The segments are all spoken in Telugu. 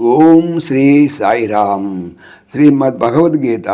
ఓం శ్రీ సాయిరామ్ శ్రీమద్ భగవద్గీత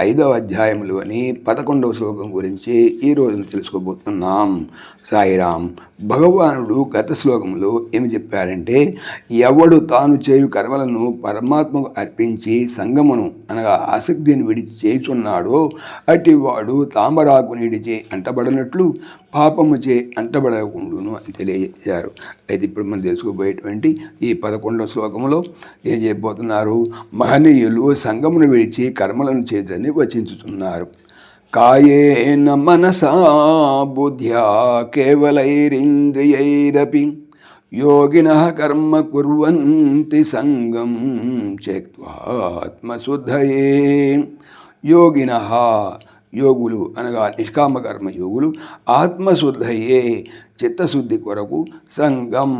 ఐదవ అధ్యాయంలోని పదకొండవ శ్లోకం గురించి ఈ రోజున తెలుసుకోబోతున్నాం. సాయిరాం భగవానుడు గత శ్లోకంలో ఏమి చెప్పారంటే ఎవడు తాను చేయు కర్మలను పరమాత్మకు అర్పించి సంగమును అనగా ఆసక్తిని విడిచి చేయుచున్నాడో అటివాడు వాడు తామరాకు నీడిచే అంటబడినట్లు పాపము చే అంటబడకుండును అని తెలియజేశారు. అయితే ఇప్పుడు మనం తెలుసుకోబోయేటువంటి ఈ పదకొండవ శ్లోకంలో ఏం చేయబోతున్నారు మహనీయులు సంగమును విడిచి కర్మలను చేద్దని వచించుతున్నారు. కాయేన మనసా బుద్ధ్యా కేవలైరింద్రియైరపి యోగిన కర్మ కుర్వంతి సంగం త్యక్వాత్మశుద్ధయే యోగిన యోగులు అనగా నిష్కామకర్మ యోగులు ఆత్మశుద్ధయే చిత్తశుద్ధి కొరకు సంగం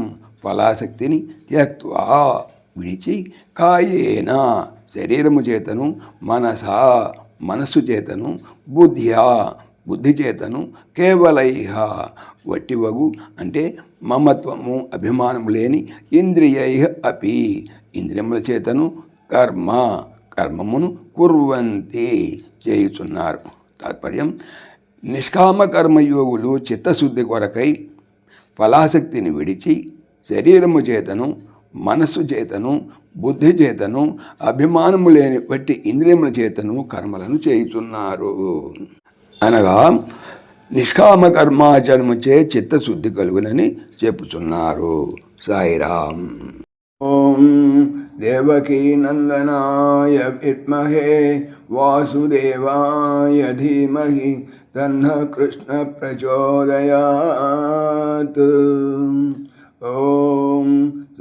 ఫలాసక్తిని త్యక్వా విడిచి కాయేన శరీరము చేతను మనస మనస్సు చేతను బుద్ధ్యా బుద్ధి చేతను కేవలైహ వట్టివగు అంటే మమత్వము అభిమానము లేని ఇంద్రియై అపి. ఇంద్రియముల చేతను కర్మ కర్మమును కుర్వంతి చేయుచున్నారు. తాత్పర్యం నిష్కామ కర్మయోగులు చిత్తశుద్ధి కొరకై ఫలాసక్తిని విడిచి శరీరము చేతను మనస్సు చేతను బుద్ధి చేతను అభిమానము లేని వట్టి ఇంద్రియముల చేతను కర్మలను చేయుతున్నారు అనగా నిష్కామ కర్మాచరణముచే చిత్తశుద్ధి కలుగునని చెప్పుచున్నారు. సాయిరామ్. ఓం దేవకీ నందనాయ విద్మహే వాసుదేవాయ ధీమహి తన్న కృష్ణ ప్రచోదయాత్.